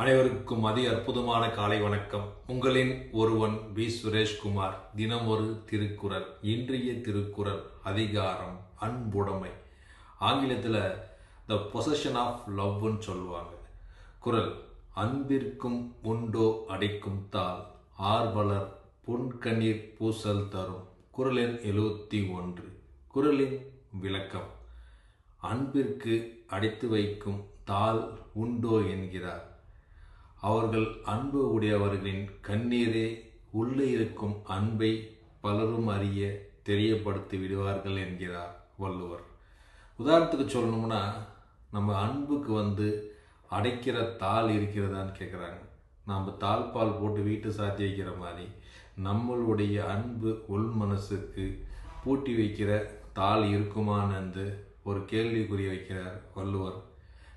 அனைவருக்கும் அதி அற்புதமான காலை வணக்கம். உங்களின் ஒருவன் பி சுரேஷ்குமார். தினம் ஒரு திருக்குறள் இன்றைய திருக்குறள் அதிகாரம் அன்புடைமை. ஆங்கிலத்தில் த பொசஷன் ஆஃப் லவ்னு சொல்லுவாங்க. குறள் அன்பிற்கும் உண்டோ அடைக்கும் தாள் ஆர்வலர் பொன்கண்ணீர் பூசல் தரும். குரலின் எழுபத்தி ஒன்று. குறளின் விளக்கம். அன்பிற்கு அடைத்து வைக்கும் தாள் உண்டோ என்கிறார். அவர்கள் அன்பு உடையவர்களின் கண்ணீரே உள்ளே இருக்கும் அன்பை பலரும் அறிய தெரியப்படுத்தி விடுவார்கள் என்கிறார் வள்ளுவர். உதாரணத்துக்கு சொல்லணும்னா நம்ம அன்புக்கு வந்து அடைக்கிற தாள் இருக்கிறதான்னு கேட்குறாங்க நாம் தாழ்பால் போட்டு வீட்டு சாத்தி வைக்கிற மாதிரி நம்மளுடைய அன்பு உள் மனசுக்கு பூட்டி வைக்கிற தாள் இருக்குமான்னு ஒரு கேள்விக்குறி வைக்கிறார் வள்ளுவர்.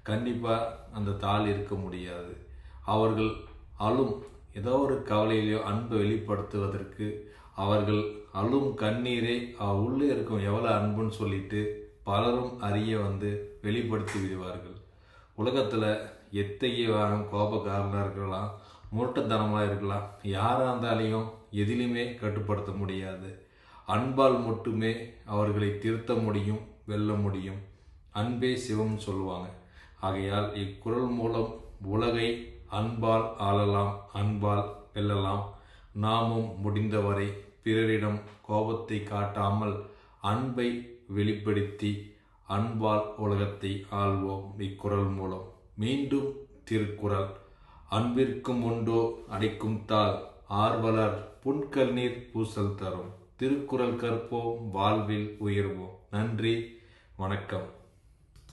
கண்டிப்பாக அந்த தாள் இருக்க முடியாது. அவர்கள் அழும் ஏதோ ஒரு கவலையிலையோ அன்பை வெளிப்படுத்துவதற்கு அவர்கள் அழும் கண்ணீரை உள்ளே இருக்கும் எவ்வளோ அன்புன்னு சொல்லிட்டு பலரும் அறிய வந்து வெளிப்படுத்தி விடுவார்கள். உலகத்தில் எத்தகையவாரம் கோபக்காரனாக இருக்கலாம் முரட்டுத்தனமாக இருக்கலாம். யாராக இருந்தாலையும் எதிலையுமே கட்டுப்படுத்த முடியாது. அன்பால் மட்டுமே அவர்களை திருத்த முடியும் வெல்ல முடியும். அன்பே சிவம் சொல்லுவாங்க. ஆகையால் இக்குரல் மூலம் உலகை அன்பால் ஆளலாம் அன்பால் வெல்லலாம். நாமும் முடிந்தவரை பிறரிடம் கோபத்தை காட்டாமல் அன்பை வெளிப்படுத்தி அன்பால் உலகத்தை ஆள்வோம் இக்குறள் மூலம். மீண்டும் திருக்குறள். அன்பிற்கும் உண்டோ அடைக்கும் தாள் ஆர்வலர் புன்கண்ணீர் பூசல் தரும். திருக்குறள் கற்போம் வாழ்வில் உயர்வோம். நன்றி வணக்கம்.